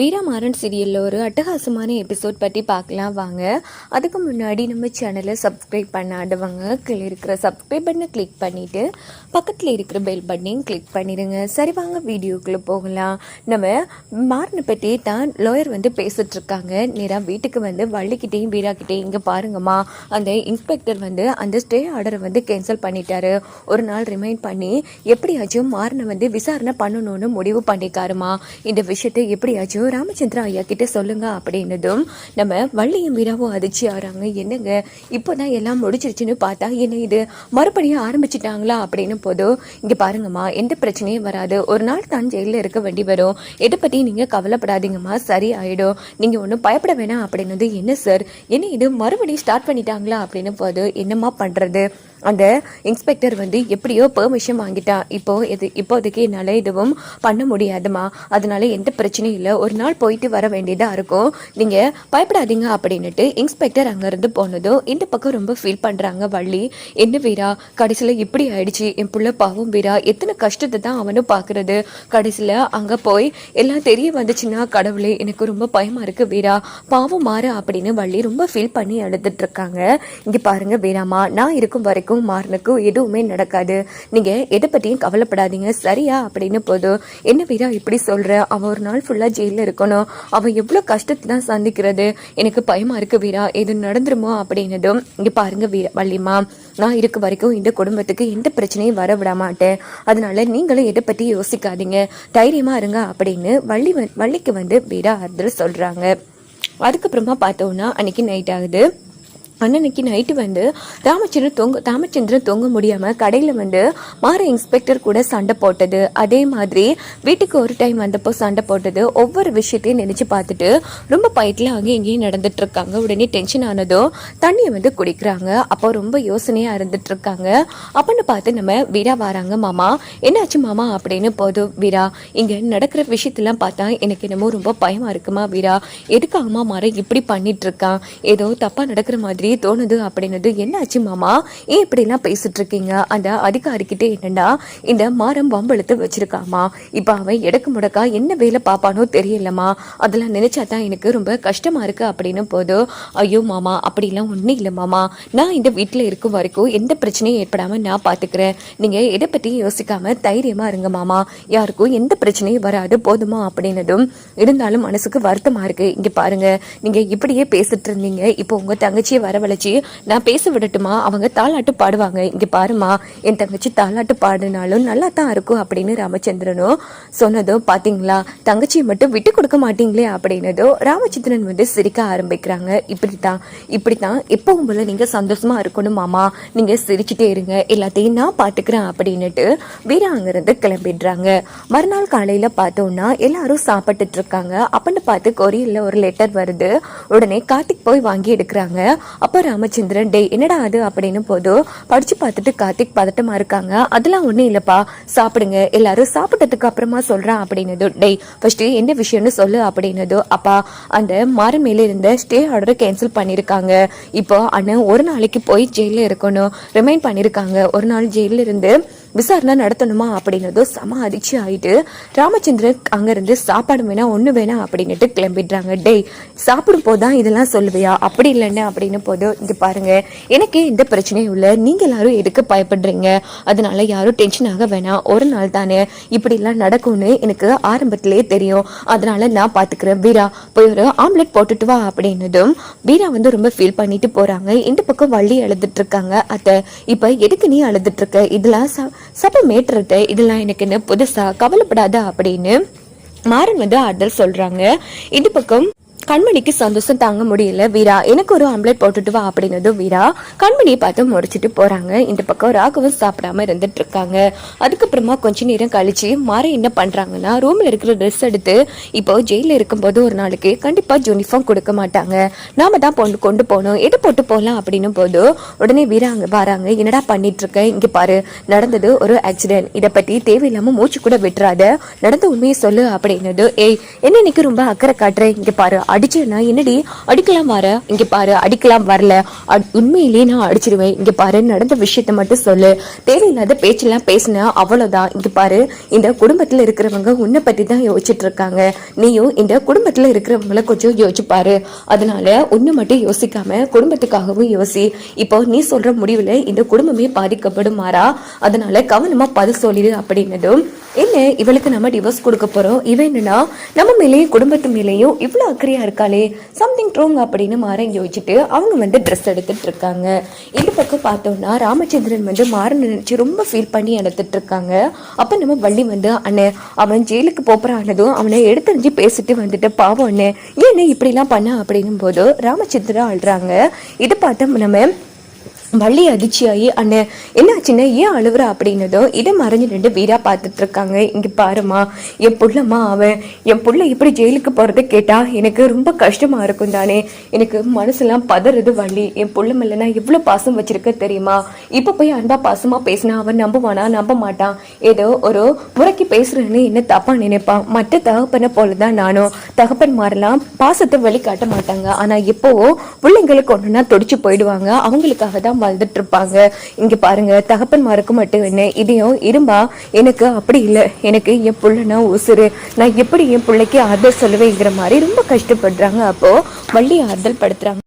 வீரமாறன் சீரியலில் ஒரு அட்டகாசமான எபிசோட் பற்றி பார்க்கலாம் வாங்க. அதுக்கு முன்னாடி நம்ம சேனலை சப்ஸ்கிரைப் பண்ணாதவங்க கீழே இருக்கிற சப்ஸ்கிரைப் பண்ணை கிளிக் பண்ணிவிட்டு பக்கத்தில் இருக்கிற பெல் பட்டனையும் கிளிக் பண்ணிடுங்க. சரி வாங்க வீடியோக்குள்ளே போகலாம். நம்ம மாறனை பற்றி தான் லாயர் வந்து பேசிகிட்ருக்காங்க நேராக வீட்டுக்கு வந்து வள்ளிக்கிட்டேயும் வீராக்கிட்டேயும் இங்கே பாருங்கம்மா. அந்த இன்ஸ்பெக்டர் வந்து அந்த ஸ்டே ஆர்டரை வந்து கேன்சல் பண்ணிட்டாரு. ஒரு நாள் ரிமைண்ட் பண்ணி எப்படியாச்சும் மாறனை வந்து விசாரணை பண்ணணும்னு முடிவு பண்ணிக்காருமா இந்த விஷயத்தை எப்படியாச்சும் ராமச்சந்திரா ஐயா கிட்ட சொல்லுங்க அப்படின்னதும் நம்ம வள்ளியும் வீராவும் அதிர்ச்சி ஆறாங்க. என்னங்க இப்போ தான் எல்லாம் முடிச்சிருச்சுன்னு பார்த்தா என்ன இது? மறுபடியும் ஆரம்பிச்சிட்டாங்களா அப்படின்னு போதும் இங்கே பாருங்கம்மா எந்த பிரச்சனையும் வராது. ஒரு நாள் தான் ஜெயிலில் இருக்க வேண்டி வரும். எதை பற்றி நீங்கள் கவலைப்படாதீங்கம்மா சரி ஆயிடும் நீங்கள் ஒன்றும் பயப்பட வேணாம் அப்படின்னது என்ன சார் என்ன இது மறுபடியும் ஸ்டார்ட் பண்ணிட்டாங்களா அப்படின்னு போது என்னம்மா பண்ணுறது அந்த இன்ஸ்பெக்டர் வந்து எப்படியோ பெர்மிஷன் வாங்கிட்டான் இப்போ இது இப்போதைக்கு என்னால் எதுவும் பண்ண முடியாதுமா. அதனால எந்த பிரச்சனையும் இல்லை. ஒரு நாள் போயிட்டு வர வேண்டியதாக இருக்கும். நீங்கள் பயப்படாதீங்க அப்படின்னுட்டு இன்ஸ்பெக்டர் அங்கேருந்து போனதும் இந்த பக்கம் ரொம்ப ஃபீல் பண்ணுறாங்க வள்ளி. என்ன வீரா கடைசியில் இப்படி ஆயிடுச்சு. என் பிள்ளை பாவம் வீரா. எத்தனை கஷ்டத்தை தான் அவனும் பார்க்குறது கடைசியில் அங்கே போய் எல்லாம் தெரிய வந்துச்சுன்னா கடவுளே எனக்கு ரொம்ப பயமாக இருக்குது வீரா. பாவம் மாறு அப்படின்னு வள்ளி ரொம்ப ஃபீல் பண்ணி அழுதுட்டு இருக்காங்க. இங்கே பாருங்கள் வீராமா நான் இருக்கும் வரைக்கும் மாறனுக்கும் எதுவுமே நடக்காது. நீங்கள் எதை பற்றியும் கவலைப்படாதீங்க. சரியா? அப்படின்னு போதும் என்ன வீரா இப்படி சொல்கிற அவன் ஒரு நாள் ஃபுல்லாக ஜெயிலில் இருக்கணும். அவன் எவ்வளோ கஷ்டத்தை தான் சந்திக்கிறது? எனக்கு பயமாக இருக்கு வீரா. எது நடந்துருமோ அப்படின்னதும் இங்கே பாருங்க வீரா வள்ளிமா நான் இருக்க வரைக்கும் இந்த குடும்பத்துக்கு எந்த பிரச்சனையும் வர விட மாட்டேன் அதனால நீங்களும் எதை பற்றி யோசிக்காதீங்க. தைரியமாக இருங்க அப்படின்னு வள்ளி வள்ளிக்கு வந்து வீரா ஆறுதல் சொல்கிறாங்க அதுக்கப்புறமா பார்த்தோன்னா அன்னைக்கு நைட் ஆகுது. அண்ணனுக்கு நைட்டு வந்து ராமச்சந்திரன் தொங்க ராமச்சந்திரன் தொங்க முடியாமல் கடையில் வந்து மாற இன்ஸ்பெக்டர் கூட சண்டை போட்டது. அதே மாதிரி வீட்டுக்கு ஒரு டைம் வந்தப்போ சண்டை போட்டது. ஒவ்வொரு விஷயத்தையும் நினச்சி பார்த்துட்டு ரொம்ப பயத்தில் அங்கேயும் இங்கேயும் நடந்துட்டு இருக்காங்க உடனே டென்ஷன் ஆனதும் தண்ணியை வந்து குடிக்கிறாங்க. அப்போ ரொம்ப யோசனையாக இருந்துட்டு இருக்காங்க பார்த்து நம்ம வீரா வராங்க மாமா என்னாச்சு மாமா? அப்படின்னு போதும் வீரா இங்கே நடக்கிற விஷயத்தெல்லாம் பார்த்தா எனக்கு என்னமோ ரொம்ப பயமாக இருக்குமா வீரா? எதுக்காகமா மாற இப்படி பண்ணிட்டு இருக்கான் ஏதோ தப்பாக நடக்கிற மாதிரி தோணுது அப்படின்னது என்னாச்சு மாமா? ஏன் இப்படிலாம் பேசிட்டு இருக்கீங்க அந்த அதிகாரிக்கிட்டே என்னன்னா இந்த மாரம் வம்பெழுத்து வச்சிருக்காமா? இப்போ அவன் எடக்கு முடக்கா என்ன வேலை பார்ப்பானோ தெரியலம்மா. அதெல்லாம் நினைச்சா தான் எனக்கு ரொம்ப கஷ்டமா இருக்கு அப்படின்னு போதும் ஐயோ மாமா அப்படிலாம் ஒன்றும் இல்லை மாமா. நான் இந்த வீட்டில் இருக்கும் வரைக்கும் எந்த பிரச்சனையும் ஏற்படாம நான் பார்த்துக்கிறேன் நீங்க எதை பற்றியும் யோசிக்காம தைரியமா இருங்க மாமா. யாருக்கும் எந்த பிரச்சனையும் வராது போதுமா? அப்படின்னதும் இருந்தாலும் மனசுக்கு வருத்தமா இருக்கு. இங்க பாருங்க. நீங்க இப்படியே பேசிட்டு இருந்தீங்க இப்போ உங்க தங்கச்சியை வரவழைச்சி நான் பேச விடட்டுமா? அவங்க தாலாட்டு பாடுவாங்க. இங்க பாருமா என் தங்கச்சி தாலாட்டு பாடினாலும் நல்லா தான் இருக்கும் அப்படின்னு ராமச்சந்திரனும் சொன்னதும் பாத்தீங்களா? தங்கச்சியை மட்டும் விட்டு கொடுக்க மாட்டீங்களே அப்படின்னதும் ராமச்சந்திரன் வந்து சிரிக்க ஆரம்பிக்கிறாங்க. இப்படித்தான் இப்படித்தான். எப்பவும் போல நீங்க சந்தோஷமா இருக்கணும் மாமா. நீங்க சிரிச்சுட்டே இருங்க. எல்லாத்தையும் நான் பாத்துக்கிறேன் அப்படின்னுட்டு வீரா அங்கிருந்து கிளம்பிடுறாங்க. மறுநாள் காலையில பார்த்தோம்னா எல்லாரும் சாப்பிட்டுட்டு இருக்காங்க. அப்படின்னு பார்த்து கொரியல்ல ஒரு லெட்டர் வருது. உடனே கார்த்திக் போய் வாங்கி எடுக்கிறாங்க. அப்போ ராமச்சந்திரன் டே என்னடா அது? அப்படின்னு போதும் படிச்சு பார்த்துட்டு கார்த்திக் பதட்டமா இருக்காங்க. அதெல்லாம் ஒன்றும் இல்லைப்பா. சாப்பிடுங்க. எல்லாரும் சாப்பிட்டதுக்கு அப்புறமா சொல்றான் அப்படின்னதோ. டேய் ஃபர்ஸ்ட் என்ன விஷயம்னு சொல்லு அப்படின்னதோ. அப்பா அந்த மாறு மேல இருந்த ஸ்டே ஆர்டரை கேன்சல் பண்ணியிருக்காங்க இப்போ அண்ணன் ஒரு நாளைக்கு போய் ஜெயிலில் இருக்கணும். ரிமைண்ட் பண்ணியிருக்காங்க ஒரு நாள் ஜெயிலில் இருந்து விசாரணை நடத்தணுமா அப்படிங்கிறதோ செம அதிர்ச்சி ஆயிட்டு ராமச்சந்திரன் அங்கிருந்து சாப்பாடு வேணா ஒன்று வேணாம் அப்படின்னுட்டு கிளம்பிடுறாங்க. டேய் சாப்பிடும் போதுதான் இதெல்லாம் சொல்லுவியா? அப்படி இல்லைன்னு? அப்படின்னு போது இது பாருங்க எனக்கே எந்த பிரச்சனையும் இல்லை. நீங்க எல்லாரும் எதுக்கு பயப்படுறீங்க? அதனால யாரும் டென்ஷன் ஆக வேணாம். ஒரு நாள் தானே இப்படிலாம் நடக்கும்னு எனக்கு ஆரம்பத்திலே தெரியும். அதனால நான் பாத்துக்கிறேன். வீரா போய் ஒரு ஆம்லெட் போட்டுட்டு வா அப்படின்னதும் வீரா வந்து ரொம்ப ஃபீல் பண்ணிட்டு போறாங்க. இந்த பக்கம் வள்ளி அழுதுட்டு இருக்காங்க. அத்தை இப்ப எதுக்கு நீ அழுதுட்டு இருக்க? இதெல்லாம் ச- சபை இதெல்லாம் எனக்கு என்ன புதுசா கவலைப்படாத அப்படின்னு மாறன் வந்து ஆறுதல் சொல்றாங்க. இந்த பக்கம் கண்மணிக்கு சந்தோஷம் தாங்க முடியல வீரா. எனக்கு ஒரு ஆம்லெட் போட்டுட்டு வா அப்படின்னதும் வீரா. கண்மணியை பார்த்து முறைச்சிட்டு போறாங்க. இந்த பக்கம் ராகவும் சாப்பிடாம இருந்துட்டு இருக்காங்க. அதுக்கப்புறமா கொஞ்ச நேரம் கழிச்சு மாற என்ன பண்றாங்கன்னா ரூம்ல இருக்கிற ட்ரெஸ் எடுத்து இப்போ ஜெயில இருக்கும்போது ஒரு நாளைக்கு கண்டிப்பா யூனிஃபார்ம் கொடுக்க மாட்டாங்க. நாம தான் பொண்ணு கொண்டு போகணும். எது போட்டு போகலாம் அப்படின்னும் போது உடனே வீரா அங்க வராங்க. என்னடா பண்ணிட்டு இருக்க? இங்க பாரு. நடந்தது ஒரு ஆக்சிடென்ட் இதை பத்தி தேவையில்லாம மூச்சு கூட விட்டுறாத. நடந்த உண்மையை சொல்லு அப்படின்னது ஏய் என்ன இன்னைக்கு ரொம்ப அக்கறை காட்டுறேன் இங்க பாரு. அடிச்சேன்னா என்னடி? அடிக்கலாம் வர. இங்க பாரு அடிக்கலாம் வரல. அட்- உண்மையிலேயே நான் அடிச்சிருவேன். இங்க பாரு நடந்த விஷயத்த மட்டும் சொல்லு. தேவையில்லாத பேச்செல்லாம் பேசினா அவ்வளவுதான். இங்க பாரு இந்த குடும்பத்துல இருக்கிறவங்க உன்னை பத்தி தான் யோசிச்சுட்டு இருக்காங்க. நீயும் இந்த குடும்பத்துல இருக்கிறவங்கள கொஞ்சம் யோசிச்சு பாரு. அதனால உன்னை மட்டும் யோசிக்காம குடும்பத்துக்காகவும் யோசி. இப்போ நீ சொல்ற முடிவுல இந்த குடும்பமே பாதிக்கப்படுமாறா அதனால கவனமா பதில் சொல்லிடு அப்படின்னதும் என்ன இவளுக்கு நம்ம டிவோர்ஸ் கொடுக்க போறோம்? இவன் என்னன்னா நம்ம மேலேயும் குடும்பத்து மேலேயும் இவ்வளவு அக்கறையா இருக்காளே சம்திங் ட்ரோங் அப்படின்னு மாறன் யோசிச்சுட்டு அவங்க வந்து ட்ரெஸ் எடுத்துகிட்டு இருக்காங்க. இந்த பக்கம் பார்த்தோம்னா ராமச்சந்திரன் வந்து மாறன் நினச்சி ரொம்ப ஃபீல் பண்ணி எடுத்துட்டு இருக்காங்க. அப்போ நம்ம வள்ளி வந்து அண்ணன் அவன் ஜெயிலுக்கு போகிறானதும் அவனை எடுத்தறிஞ்சு பேசிட்டு வந்துட்டு பாவம் அண்ணன் ஏன்னு இப்படிலாம் பண்ண? அப்படின்னும் போது ராமச்சந்திரன் ஆள்றாங்க இதை பார்த்து நம்ம வள்ளி அதிர்ச்சியாகி அண்ணன் என்னாச்சுன்னா ஏன் அழுவுறா? அப்படின்னதும் இதை மறைஞ்சு ரெண்டு வீரா பார்த்துட்டு இருக்காங்க இங்கே பாருமா என் புள்ளம்மா அவன். என் புள்ள இப்படி ஜெயிலுக்கு போகிறத கேட்டால் எனக்கு ரொம்ப கஷ்டமாக இருக்கும் தானே. எனக்கு மனசெல்லாம் பதறது வள்ளி. என் புள்ள மேல நான் பாசம் வச்சிருக்க தெரியுமா? இப்போ போய் அன்பா பாசமாக பேசினா அவன் நம்புவானா? நம்ப மாட்டான். ஏதோ ஒரு முறைக்கு பேசுறேன்னு என்ன தப்பாக நினைப்பான் மற்ற தகப்பனை போலதான் நானும். தகப்பன் மாறலாம் பாசத்தை வெளிக்காட்ட மாட்டாங்க. ஆனால் எப்போவோ பிள்ளைங்களுக்கு ஒன்றுனா தொடிச்சு போயிடுவாங்க. அவங்களுக்காக தான் வாழ்ந்துட்டு இருப்பாங்க இங்க பாருங்க தகப்பன்மாருக்கு மட்டும் என்ன இதையும் இரும்பா எனக்கு அப்படி இல்லை எனக்கு என் புள்ளனா உசுரு நான் எப்படி என் பிள்ளைக்கு ஆறுதல் சொல்லுவேங்கிற மாதிரி ரொம்ப கஷ்டப்படுறாங்க. அப்போ வள்ளி ஆறுதல் படுத்துறாங்க.